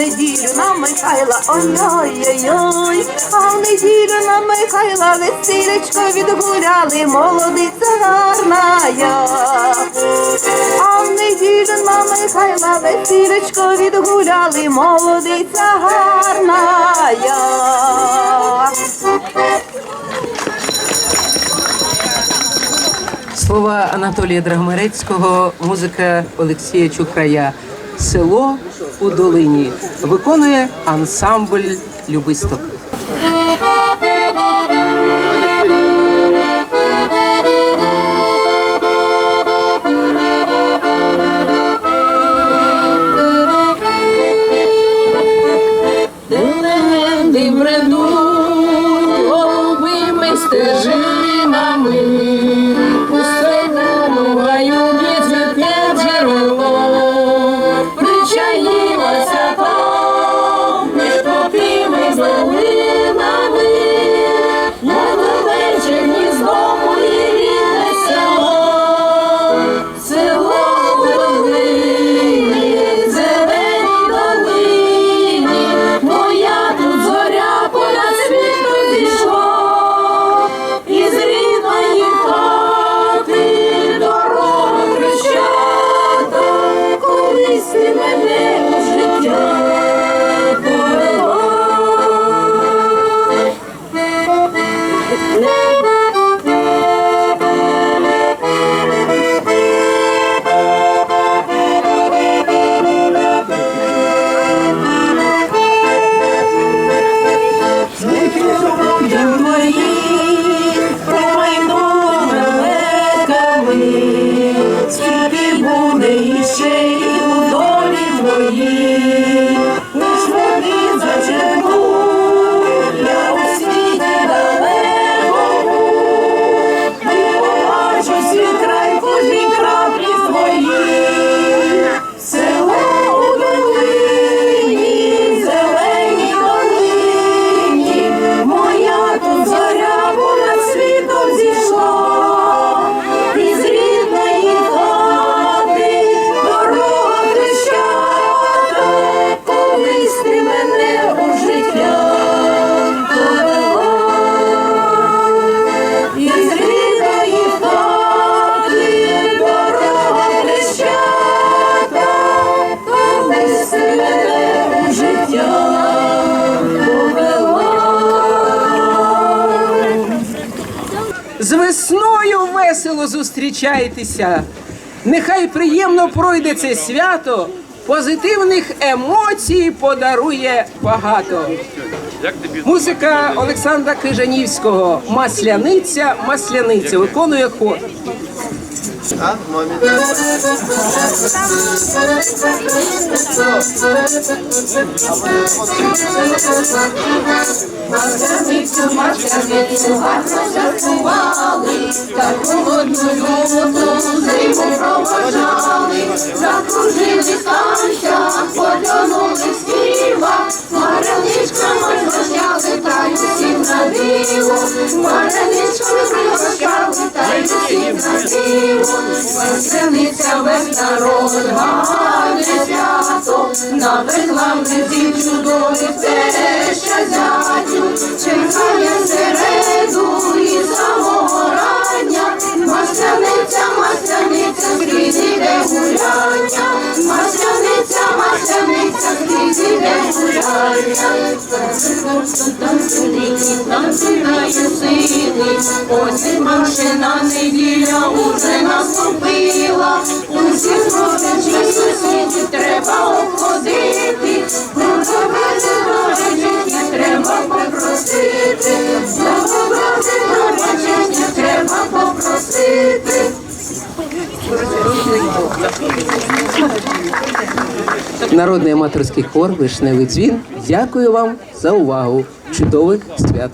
неділю на Михайла, ой-ой-ой-ой, а в неділю на Михайла весілечко відгуляли, молодиця гарна. А в неділю на Михайла весілечко відгуляли, молодиця гарна. Слова Анатолія Драгмарецького, музика Олексія Чухрая. Село у долині виконує ансамбль Любисток. З весною весело зустрічайтеся. Нехай приємно пройде це свято, позитивних емоцій подарує багато. Музика Олександра Крижанівського Масляниця, масляниця виконує хор. Масляницю, масляницю, гарно святкували, та холодну люту зиму провожали, закружили станця, потонули співа, Маряничками пригощали, та й усім на диво, Маряничками пригощали, та й усім на диво, Масляниця весь народ, гарне свято, напекла млинців чудових теща зятю, чекає і машина неділя уже наступила, усі родичі сусідів треба обходити, Благодати пробачення треба попросити, Благодати пробачення треба попросити. Народний аматорський хор Вишневий дзвін. Дякую вам за увагу. Чудових свят!